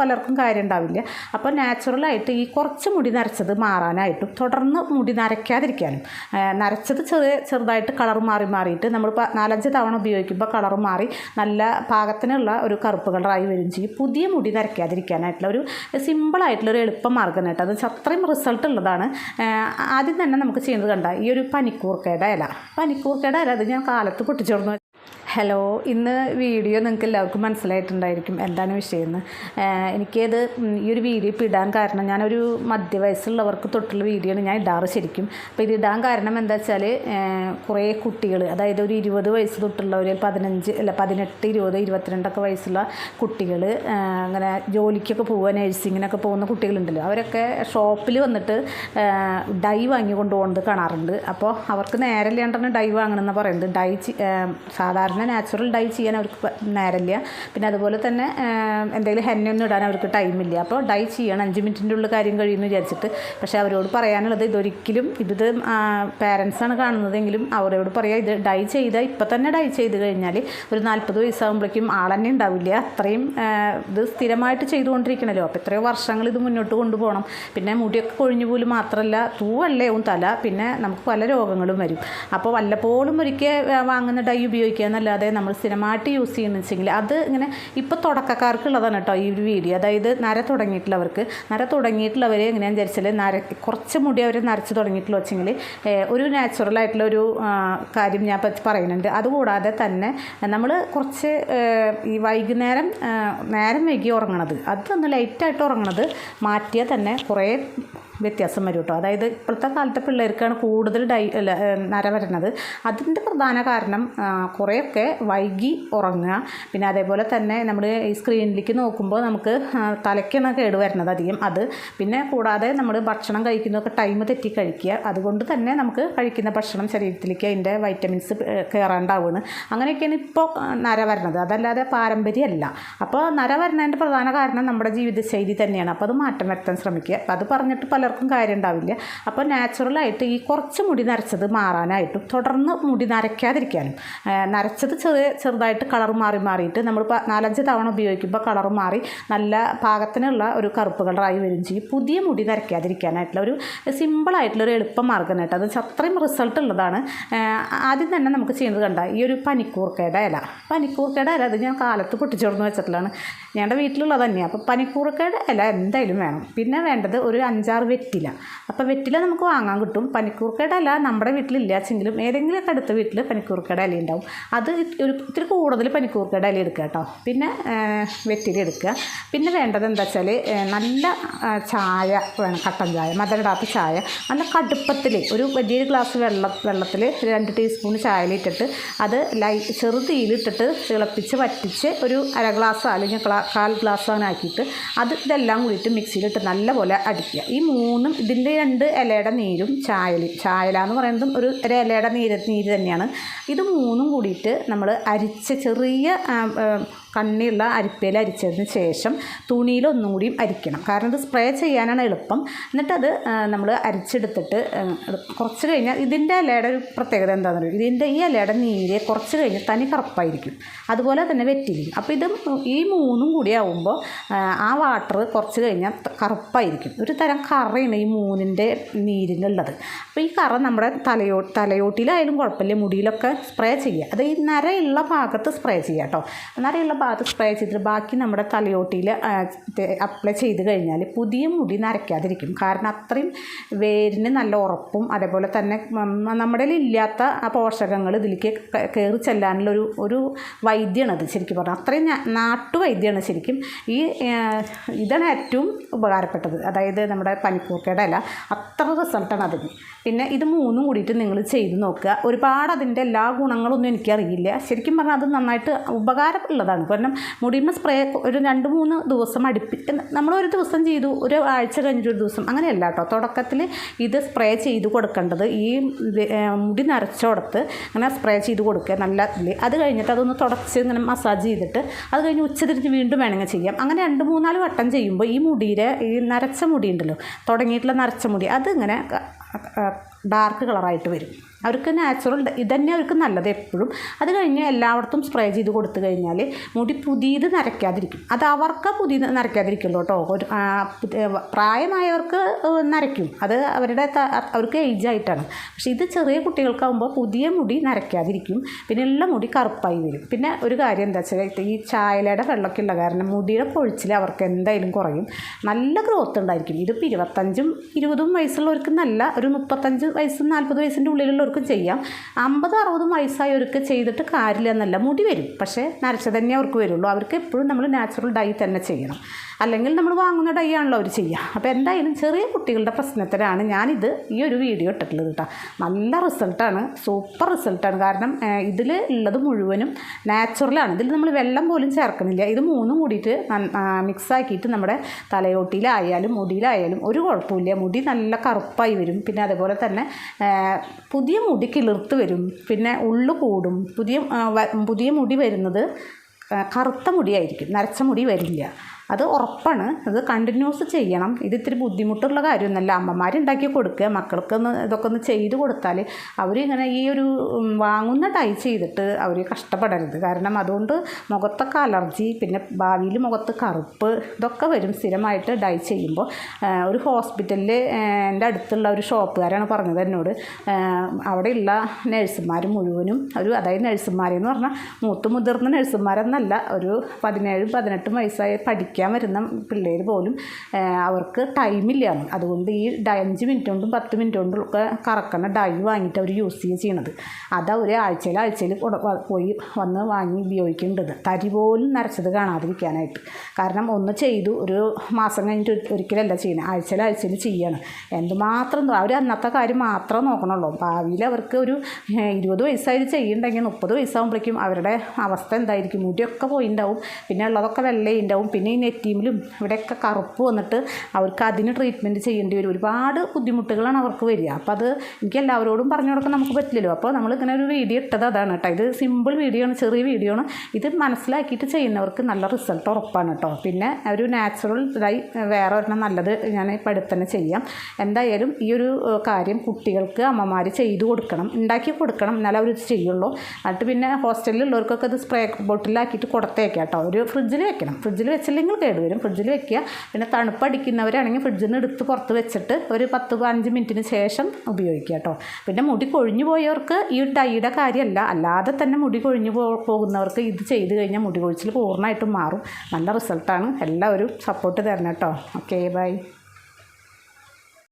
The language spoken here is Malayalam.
പലർക്കും കാര്യം ഉണ്ടാവില്ല. അപ്പോൾ നാച്ചുറലായിട്ട് ഈ കുറച്ച് മുടി നരച്ചത് മാറാനായിട്ടും തുടർന്ന് മുടി നരയ്ക്കാതിരിക്കാനും നരച്ചത് ചെറിയ ചെറുതായിട്ട് കളർ മാറി മാറിയിട്ട് നമ്മൾ നാലഞ്ച് തവണ ഉപയോഗിക്കുമ്പോൾ കളർ മാറി നല്ല പാകത്തിനുള്ള ഒരു കറുപ്പ് കളറായി വരും ചെയ്യും. പുതിയ മുടി നരയ്ക്കാതിരിക്കാനായിട്ടുള്ള ഒരു സിമ്പിളായിട്ടുള്ള ഒരു എളുപ്പ മാർഗം കേട്ടോ. അത് അത്രയും റിസൾട്ട് ഉള്ളതാണ്. ആദ്യം തന്നെ നമുക്ക് ചെയ്യുന്നത് കണ്ട ഈ ഒരു പനിക്കൂർക്കയുടെ ഇല. പനിക്കൂർക്കയുടെ ഇല അത് ഞാൻ കാലത്ത് പൊട്ടിച്ചോർന്ന് ഹലോ ഇന്ന് വീഡിയോ നിങ്ങൾക്ക് എല്ലാവർക്കും മനസ്സിലായിട്ടുണ്ടായിരിക്കും എന്താണ് വിഷയം എന്ന് എനിക്കത് ഈ ഒരു വീഡിയോ ഇപ്പോൾ ഇടാൻ കാരണം ഞാനൊരു മധ്യവയസ്സുള്ളവർക്ക് തൊട്ടുള്ള വീഡിയോ ഞാൻ ഇടാറ് ശരിക്കും. അപ്പോൾ ഇത് ഇടാൻ കാരണം എന്താ വെച്ചാൽ കുറേ കുട്ടികൾ അതായത് ഒരു ഇരുപത് വയസ്സ് തൊട്ടുള്ളവർ പതിനഞ്ച് അല്ല പതിനെട്ട് ഇരുപത് ഇരുപത്തിരണ്ടൊക്കെ വയസ്സുള്ള കുട്ടികൾ അങ്ങനെ ജോലിക്കൊക്കെ പോവുക നഴ്സിങ്ങിനൊക്കെ പോകുന്ന കുട്ടികളുണ്ടല്ലോ. അവരൊക്കെ ഷോപ്പിൽ വന്നിട്ട് ഡൈ വാങ്ങി കൊണ്ടുപോകുന്നത് കാണാറുണ്ട്. അപ്പോൾ അവർക്ക് നേരമില്ലാണ്ടാണ് ഡൈ വാങ്ങണമെന്ന് പറയുന്നത്. ഡൈ ചി- ഏഹ് നാച്ചുറൽ ഡൈ ചെയ്യാൻ അവർക്ക് നേരമില്ല പിന്നെ അതുപോലെ തന്നെ എന്തെങ്കിലും ഹെന്നൊന്നും ഇടാൻ അവർക്ക് ടൈമില്ല അപ്പോൾ ഡൈ ചെയ്യണം. അഞ്ച് മിനിറ്റിന്റെ ഉള്ളിൽ കാര്യം കഴിയുമെന്ന് വിചാരിച്ചിട്ട്. പക്ഷേ അവരോട് പറയാനുള്ളത് ഇതൊരിക്കലും ഇത് പാരൻസാണ് കാണുന്നതെങ്കിലും അവരോട് പറയാം ഇത് ഡൈ ചെയ്താൽ ഇപ്പം തന്നെ ഡൈ ചെയ്ത് കഴിഞ്ഞാൽ ഒരു നാൽപ്പത് വയസ്സാകുമ്പോഴേക്കും ആൾ തന്നെ ഉണ്ടാവില്ല. അത്രയും ഇത് സ്ഥിരമായിട്ട് ചെയ്തുകൊണ്ടിരിക്കണല്ലോ. അപ്പോൾ എത്രയോ വർഷങ്ങൾ ഇത് മുന്നോട്ട് കൊണ്ടുപോകണം. പിന്നെ മുടിയൊക്കെ കൊഴിഞ്ഞു പോലും മാത്രമല്ല തൂവല്ലേവും തല. പിന്നെ നമുക്ക് പല രോഗങ്ങളും വരും. അപ്പോൾ വല്ലപ്പോഴും ഒരിക്കൽ വാങ്ങുന്ന ഡൈ ഉപയോഗിക്കുക എന്നല്ലാതെ നമ്മൾ സിനിമാറ്റി യൂസ് ചെയ്യുന്നു വെച്ചെങ്കിൽ അത് ഇങ്ങനെ ഇപ്പോൾ തുടക്കക്കാർക്കുള്ളതാണ് കേട്ടോ ഈ ഒരു വീഡിയോ. അതായത് നര തുടങ്ങിയിട്ടുള്ളവർക്ക് നര തുടങ്ങിയിട്ടുള്ളവർ എങ്ങനെയാണെന്ന് വിചാരിച്ചാൽ നര കുറച്ച് മുടി അവർ നരച്ച് തുടങ്ങിയിട്ടുള്ള വെച്ചെങ്കിൽ ഒരു നാച്ചുറൽ ആയിട്ടുള്ള ഒരു കാര്യം ഞാൻ പറയുന്നുണ്ട്. അതുകൂടാതെ തന്നെ നമ്മൾ കുറച്ച് ഈ വൈകുന്നേരം നേരം വൈകി ഉറങ്ങണത് അതൊന്ന് ലൈറ്റായിട്ട് ഉറങ്ങണത് മാറ്റിയാൽ തന്നെ കുറേ വ്യത്യാസം വരും കേട്ടോ അതായത് ഇപ്പോഴത്തെ കാലത്തെ പിള്ളേർക്കാണ് കൂടുതൽ ഡൈ നര വരുന്നത്. അതിന്റെ പ്രധാന കാരണം കുറേയൊക്കെ വൈകി ഉറങ്ങുക. പിന്നെ അതേപോലെ തന്നെ നമ്മൾ ഈ സ്ക്രീനിലേക്ക് നോക്കുമ്പോൾ നമുക്ക് തലയ്ക്കാണ് കേട് വരുന്നത് അധികം അത്. പിന്നെ കൂടാതെ നമ്മൾ ഭക്ഷണം കഴിക്കുന്നതൊക്കെ ടൈം തെറ്റി കഴിക്കുക. അതുകൊണ്ട് തന്നെ നമുക്ക് കഴിക്കുന്ന ഭക്ഷണം ശരീരത്തിലേക്ക് അതിന്റെ വൈറ്റമിൻസ് കയറാണ്ടാവുകയാണ് അങ്ങനെയൊക്കെയാണ് ഇപ്പോൾ നര വരുന്നത്. അതല്ലാതെ പാരമ്പര്യമല്ല. അപ്പോൾ നര വരുന്നതിന്റെ പ്രധാന കാരണം നമ്മുടെ ജീവിതശൈലി തന്നെയാണ്. അപ്പോൾ അത് മാറ്റം വരുത്താൻ ശ്രമിക്കുക. അപ്പോൾ അത് പറഞ്ഞിട്ട് പലർക്കും കാര്യം ഉണ്ടാവില്ല അപ്പോൾ നാച്ചുറലായിട്ട് ഈ കുറച്ച് മുടി നരച്ചത് മാറാനായിട്ടും തുടർന്ന് മുടി നരയ്ക്കാതിരിക്കാനും നരച്ചത് ചെറിയ ചെറുതായിട്ട് കളർ മാറി മാറിയിട്ട് നമ്മൾ നാലഞ്ച് തവണ ഉപയോഗിക്കുമ്പോൾ കളർ മാറി നല്ല പാകത്തിനുള്ള ഒരു കറുപ്പ് കളറായി വരും ചെയ്യും. പുതിയ മുടി നരയ്ക്കാതിരിക്കാനായിട്ടുള്ള ഒരു സിമ്പിളായിട്ടുള്ള ഒരു എളുപ്പ മാർഗമായിട്ട് അത് അത്രയും റിസൾട്ട് ഉള്ളതാണ്. ആദ്യം തന്നെ നമുക്ക് ചെയ്യുന്നത് കണ്ട ഈ ഒരു പനിക്കൂർക്കയുടെ ഇല. പനിക്കൂർക്കയുടെ ഇല അത് ഞാൻ കാലത്ത് പൊട്ടിച്ചോർന്ന് വെച്ചിട്ടുള്ളതാണ്. ഞങ്ങളുടെ വീട്ടിലുള്ളത് തന്നെയാണ് അപ്പോൾ പനിക്കൂർക്കയുടെ ഇല എന്തായാലും വേണം. പിന്നെ വേണ്ടത് ഒരു അഞ്ചാറ് വെറ്റില. അപ്പോൾ വെറ്റില നമുക്ക് വാങ്ങാൻ കിട്ടും. പനിക്കൂർക്കയുടെ ഇല നമ്മുടെ വീട്ടിലില്ലാച്ചെങ്കിലും ഏതെങ്കിലുമൊക്കെ അടുത്ത വീട്ടിൽ പനിക്കൂർക്കയുടെ ഇല ഉണ്ടാവും. അത് ഒരു ഇത്തിരി കൂടുതൽ പനിക്കൂർക്കയുടെ ഇല എടുക്കുക കേട്ടോ. പിന്നെ വെറ്റില എടുക്കുക. പിന്നെ വേണ്ടത് എന്താ വെച്ചാൽ നല്ല ചായ വേണം. കട്ടൻ ചായ മധുരടാത്ത ചായ. നല്ല കടുപ്പത്തിൽ ഒരു വലിയൊരു ഗ്ലാസ് വെള്ളം വെള്ളത്തിൽ രണ്ട് ടീസ്പൂൺ ചായയിലിട്ടിട്ട് അത് ലൈ ചെറുതീയിലിട്ടിട്ട് തിളപ്പിച്ച് വറ്റിച്ച് ഒരു അര ഗ്ലാസ് അല്ലെങ്കിൽ കാൽ ഗ്ലാസ് അങ്ങനെ ആക്കിയിട്ട് അത് ഇതെല്ലാം കൂടിയിട്ട് മിക്സിയിലിട്ട് നല്ലപോലെ അടിക്കുക. ഈ മൂന്നും ഇതിന്റെ രണ്ട് ഇലയുടെ നീരും ചായൽ ചായല എന്ന് പറയുന്നതും ഒരു ഒരു ഇലയുടെ നീര് നീര് തന്നെയാണ്. ഇത് മൂന്നും കൂടിയിട്ട് നമ്മൾ അരിച്ച ചെറിയ കണ്ണിയുള്ള അരിപ്പയിൽ അരിച്ചതിന് ശേഷം തുണിയിൽ ഒന്നും കൂടിയും അരിക്കണം. കാരണം ഇത് സ്പ്രേ ചെയ്യാനാണ് എളുപ്പം. എന്നിട്ടത് നമ്മൾ അരിച്ചെടുത്തിട്ട് കുറച്ച് കഴിഞ്ഞാൽ ഇതിന്റെ ഇലയുടെ ഒരു പ്രത്യേകത എന്താണെന്ന് പറയുക ഇതിന്റെ ഈ ഇലയുടെ നീര് കുറച്ച് കഴിഞ്ഞ് തനി കറുപ്പായിരിക്കും. അതുപോലെ തന്നെ വെറ്റിരിക്കും അപ്പോൾ ഇത് ഈ മൂന്നും കൂടി ആവുമ്പോൾ ആ, വാട്ടർ കുറച്ച് കഴിഞ്ഞാൽ കറുപ്പായിരിക്കും. ഒരു തരം കറയാണ് ഈ മൂന്നിന്റെ നീരിനുള്ളത്. അപ്പോൾ ഈ കറ നമ്മുടെ തലയോ തലയോട്ടിലായാലും കുഴപ്പമില്ല. മുടിയിലൊക്കെ സ്പ്രേ ചെയ്യുക. അത് ഈ നരയുള്ള ഭാഗത്ത് സ്പ്രേ ചെയ്യുക കേട്ടോ. നരയുള്ള ഭാഗത്ത് സ്പ്രേ ചെയ്തിട്ട് ബാക്കി നമ്മുടെ തലയോട്ടിയിൽ അപ്ലൈ ചെയ്ത് കഴിഞ്ഞാൽ പുതിയ മുടി നരയ്ക്കാതിരിക്കും. കാരണം അത്രയും വേരിന് നല്ല ഉറപ്പും അതേപോലെ തന്നെ നമ്മുടെ ഇല്ലാത്ത ആ പോഷകങ്ങൾ ഇതിലേക്ക് കയറി ചെല്ലാനുള്ള ഒരു ഒരു വൈദ്യമാണ് അത് ശരിക്കും പറഞ്ഞാൽ അത്രയും നാട്ടുവൈദ്യമാണ് ശരിക്കും ഈ ഇതാണ് ഏറ്റവും ഉപകാരപ്പെട്ടത്. അതായത് നമ്മുടെ പനിക്കൂർക്കയുടെ ഇല. അത്ര റിസൾട്ടാണ് അതിന്. പിന്നെ ഇത് മൂന്നും കൂടിയിട്ട് നിങ്ങൾ ചെയ്ത് നോക്കുക. ഒരുപാട് അതിന്റെ എല്ലാ ഗുണങ്ങളൊന്നും എനിക്കറിയില്ല. ശരിക്കും പറഞ്ഞാൽ അത് നന്നായിട്ട് ഉപകാരം ഉള്ളതാണ് കാരണം മുടിയുമ്പോൾ സ്പ്രേ ഒരു രണ്ട് മൂന്ന് ദിവസം അടുപ്പി നമ്മൾ ഒരു ദിവസം ചെയ്തു ഒരു ആഴ്ച കഴിഞ്ഞിട്ട് ഒരു ദിവസം. അങ്ങനെയല്ല കേട്ടോ. തുടക്കത്തിൽ ഇത് സ്പ്രേ ചെയ്ത് കൊടുക്കേണ്ടത് ഈ മുടി നരച്ചോടത്ത് അങ്ങനെ സ്പ്രേ ചെയ്ത് കൊടുക്കുക നല്ല ഇതിൽ അത് കഴിഞ്ഞിട്ട് അതൊന്ന് തുടച്ച് ഇങ്ങനെ മസാജ് ചെയ്തിട്ട് അത് കഴിഞ്ഞ് ഉച്ചതിരിഞ്ഞ് വീണ്ടും വേണമെങ്കിൽ ചെയ്യാം. അങ്ങനെ രണ്ട് മൂന്നാൽ വട്ടം ചെയ്യുമ്പോൾ ഈ മുടിയുടെ ഈ നരച്ച മുടി ഉണ്ടല്ലോ തുടങ്ങിയിട്ടുള്ള നരച്ച മുടി അത് ഡാർക്ക് കളറായിട്ട് വരും. അവർക്ക് നാച്ചുറൽ ഇതന്നെ അവർക്ക് നല്ലത് എപ്പോഴും. അത് കഴിഞ്ഞ് എല്ലായിടത്തും സ്പ്രേ ചെയ്ത് കൊടുത്തു കഴിഞ്ഞാൽ മുടി പുതിയത് നരയ്ക്കാതിരിക്കും. അത് അവർക്ക് പുതിയത് നരയ്ക്കാതിരിക്കുള്ളൂ കേട്ടോ. ഒരു പ്രായമായവർക്ക് നരയ്ക്കും. അത് അവരുടെ അവർക്ക് ഏജ് ആയിട്ടാണ്. പക്ഷേ ഇത് ചെറിയ കുട്ടികൾക്കാവുമ്പോൾ പുതിയ മുടി നരയ്ക്കാതിരിക്കും. പിന്നെ എല്ലാ മുടി കറുപ്പായി വരും. പിന്നെ ഒരു കാര്യം എന്താ വെച്ചാൽ ഈ ചായലയുടെ വെള്ളമൊക്കെ ഉള്ള കാരണം മുടിയുടെ പൊഴിച്ചിൽ അവർക്ക് എന്തായാലും കുറയും. നല്ല ഗ്രോത്ത് ഉണ്ടായിരിക്കും. ഇതിപ്പോൾ ഇരുപത്തഞ്ചും ഇരുപതും വയസ്സുള്ളവർക്ക് നല്ല ഒരു മുപ്പത്തഞ്ച് വയസ്സും നാൽപ്പത് വയസ്സിന്റെ ഉള്ളിലുള്ളവർക്കും ചെയ്യാം. അമ്പത് അറുപതും വയസ്സായവർക്ക് ചെയ്തിട്ട് കാര്യമില്ല എന്നല്ല. മുടി വരും. പക്ഷേ നരച്ച തന്നെ അവർക്ക് വരുള്ളൂ. അവർക്ക് എപ്പോഴും നമ്മൾ നാച്ചുറൽ ഡൈ തന്നെ ചെയ്യണം. അല്ലെങ്കിൽ നമ്മൾ വാങ്ങുന്ന ഡൈ ആണല്ലോ അവർ ചെയ്യുക. അപ്പോൾ എന്തായാലും ചെറിയ കുട്ടികളുടെ പ്രശ്നത്തിലാണ് ഞാനിത് ഈ ഒരു വീഡിയോ ഇട്ടിട്ടുള്ളത് കേട്ടോ നല്ല റിസൾട്ടാണ് സൂപ്പർ റിസൾട്ടാണ് കാരണം ഇതിൽ ഉള്ളത് മുഴുവനും നാച്ചുറലാണ് ഇതിൽ നമ്മൾ വെള്ളം പോലും ചേർക്കുന്നില്ല. ഇത് മൂന്നും കൂടിയിട്ട് മിക്സാക്കിയിട്ട് നമ്മുടെ തലയോട്ടിയിലായാലും മുടിയിലായാലും ഒരു കുഴപ്പമില്ല. മുടി നല്ല കറുപ്പായി വരും. പിന്നെ അതുപോലെ തന്നെ ആ, പുതിയ മുടി കിളിർത്ത് വരും. പിന്നെ ഉള്ളു കൂടും. പുതിയ പുതിയ മുടി വരുന്നത് കറുത്ത മുടിയായിരിക്കും. നരച്ച മുടി വരില്ല. അത് ഉറപ്പാണ്. അത് കണ്ടിന്യൂസ് ചെയ്യണം. ഇത് ഇത്തിരി ബുദ്ധിമുട്ടുള്ള കാര്യമൊന്നുമല്ല. അമ്മമാരുണ്ടാക്കി കൊടുക്കുക. മക്കൾക്കൊന്ന് ഇതൊക്കെ ഒന്ന് ചെയ്ത് കൊടുത്താൽ അവരിങ്ങനെ ഈ ഒരു വാങ്ങുന്ന ടൈ ചെയ്തിട്ട് അവർ കഷ്ടപ്പെടരുത്. കാരണം അതുകൊണ്ട് മുഖത്തൊക്കെ അലർജി പിന്നെ ഭാവിയിൽ മുഖത്ത് കറുപ്പ് ഇതൊക്കെ വരും സ്ഥിരമായിട്ട് ഡൈ ചെയ്യുമ്പോൾ ഒരു ഹോസ്പിറ്റലിൽ എന്റെ അടുത്തുള്ള ഒരു ഷോപ്പുകാരാണ് പറഞ്ഞത് എന്നോട്. അവിടെയുള്ള നഴ്സുമാർ മുഴുവനും ഒരു അതായത് നഴ്സുമാരെന്ന് പറഞ്ഞാൽ മൂത്ത് മുതിർന്ന നഴ്സുമാരെന്നല്ല ഒരു പതിനേഴും പതിനെട്ടും വയസ്സായി പഠിക്കാൻ വരുന്ന പിള്ളേർ പോലും അവർക്ക് ടൈമില്ലാന്ന് അതുകൊണ്ട് ഈ അഞ്ച് മിനിറ്റ് കൊണ്ടും പത്ത് മിനിറ്റ് കൊണ്ടും ഒക്കെ കറക്കണ ഡൈ വാങ്ങിയിട്ട് അവർ യൂസ് ചെയ്യുക ചെയ്യണത്. അത് അവർ ആഴ്ചയിൽ ആഴ്ചയിൽ പോയി വന്ന് വാങ്ങി ഉപയോഗിക്കേണ്ടത്. തരി പോലും നരച്ചത് കാണാതിരിക്കാനായിട്ട്. കാരണം ഒന്ന് ചെയ്തു ഒരു മാസം കഴിഞ്ഞിട്ട് ഒരിക്കലല്ല ചെയ്യുന്നത് ആഴ്ചയിൽ ആഴ്ചയിൽ ചെയ്യണം. എന്തുമാത്രം അവർ അന്നത്തെ കാര്യം മാത്രം നോക്കണുള്ളൂ. ഭാവിയിൽ അവർക്ക് ഒരു ഇരുപത് വയസ്സായിട്ട് ചെയ്യണ്ടെങ്കിൽ മുപ്പത് വയസ്സാകുമ്പോഴേക്കും അവരുടെ അവസ്ഥ എന്തായിരിക്കും? മുടിയൊക്കെ പോയിണ്ടാവും പിന്നെ ഉള്ളതൊക്കെ വെള്ളയുണ്ടാവും പിന്നെ ഈ നെറ്റീമിലും ഇവിടെയൊക്കെ കറുപ്പ് വന്നിട്ട് അവർക്ക് അതിന് ട്രീറ്റ്മെന്റ് ചെയ്യേണ്ടി വരും. ഒരുപാട് ബുദ്ധിമുട്ടുകളാണ് അവർക്ക് വരിക. അപ്പോൾ അത് എനിക്ക് എല്ലാവരോടും പറഞ്ഞു കൊടുക്കാൻ നമുക്ക് പറ്റില്ലല്ലോ. അപ്പോൾ നമ്മൾ ഇങ്ങനെ ഒരു വീഡിയോ ഇട്ടത് അതാണ് കേട്ടോ ഇത് സിമ്പിൾ വീഡിയോ ആണ് ചെറിയ വീഡിയോ ആണ്. ഇത് മനസ്സിലാക്കിയിട്ട് ചെയ്യുന്നവർക്ക് നല്ല റിസൾട്ട് ഉറപ്പാണ് കേട്ടോ പിന്നെ ഒരു നാച്ചുറൽ ഇതായി വേറെ ഒരെണ്ണം നല്ലത് ഞാൻ തന്നെ ചെയ്യാം. എന്തായാലും ഈ ഒരു കാര്യം കുട്ടികൾക്ക് അമ്മമാർ ചെയ്തു കൊടുക്കണം. ഉണ്ടാക്കി കൊടുക്കണം. എന്നാലേ അവർ ചെയ്യുള്ളൂ. എന്നിട്ട് പിന്നെ ഹോസ്റ്റലിലുള്ളവർക്കൊക്കെ ഇത് സ്പ്രേ ബോട്ടിലാക്കിയിട്ട് കൊടുത്തേക്കാം കേട്ടോ ഒരു ഫ്രിഡ്ജിൽ വെക്കണം. ഫ്രിഡ്ജിൽ വെച്ചില്ലെങ്കിൽ കേടുവരും ഫ്രിഡ്ജിൽ വെക്കുക. പിന്നെ തണുപ്പടിക്കുന്നവരാണെങ്കിൽ ഫ്രിഡ്ജിൽ നിന്ന് എടുത്ത് പുറത്ത് വെച്ചിട്ട് ഒരു പത്ത് പതിനഞ്ച് മിനിറ്റിന് ശേഷം ഉപയോഗിക്കുക കേട്ടോ. പിന്നെ മുടി കൊഴിഞ്ഞു പോയവർക്ക് ഈ ഡൈയുടെ കാര്യമല്ല. അല്ലാതെ തന്നെ മുടി കൊഴിഞ്ഞു പോകുന്നവർക്ക് ഇത് ചെയ്ത് കഴിഞ്ഞാൽ മുടി കൊഴിച്ചിൽ പൂർണമായിട്ടും മാറും. നല്ല റിസൾട്ടാണ് എല്ലാവരും സപ്പോർട്ട് തരണം കേട്ടോ. Okay bye